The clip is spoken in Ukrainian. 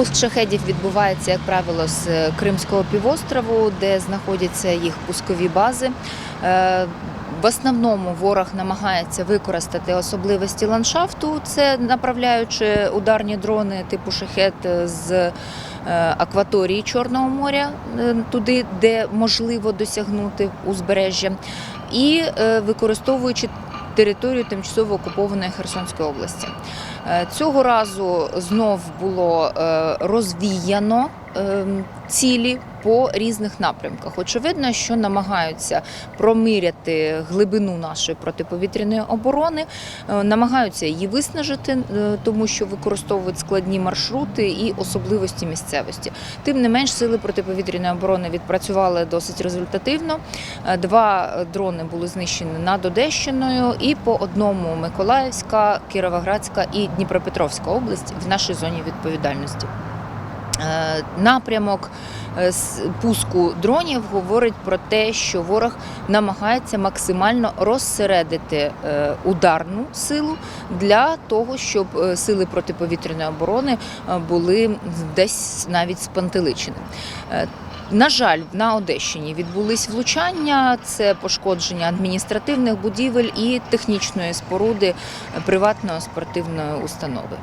Пуск шахедів відбувається, як правило, з е, Кримського півострову, де знаходяться їх пускові бази. Е, В основному ворог намагається використати особливості ландшафту, це направляючи ударні дрони типу шахет з е, акваторії Чорного моря туди, де можливо досягнути узбережжя, і використовуючи територію тимчасово окупованої Херсонської області. Е, Цього разу знов було е, розвіяно е, цілі по різних напрямках. Очевидно, що намагаються промиряти глибину нашої протиповітряної оборони, е, намагаються її виснажити, е, тому що використовують складні маршрути і особливості місцевості. Тим не менш, сили протиповітряної оборони відпрацювали досить результативно. Е, Два дрони були знищені над Одещиною, і по одному Миколаївська, Кіровоградська і Дніпропетровська область в нашій зоні відповідальності. Е, Напрямок е, пуску дронів говорить про те, що ворог намагається максимально розсередити е, ударну силу для того, щоб сили протиповітряної оборони були десь навіть спантеличені. На жаль, на Одещині відбулись влучання, це пошкодження адміністративних будівель і технічної споруди приватної спортивної установи.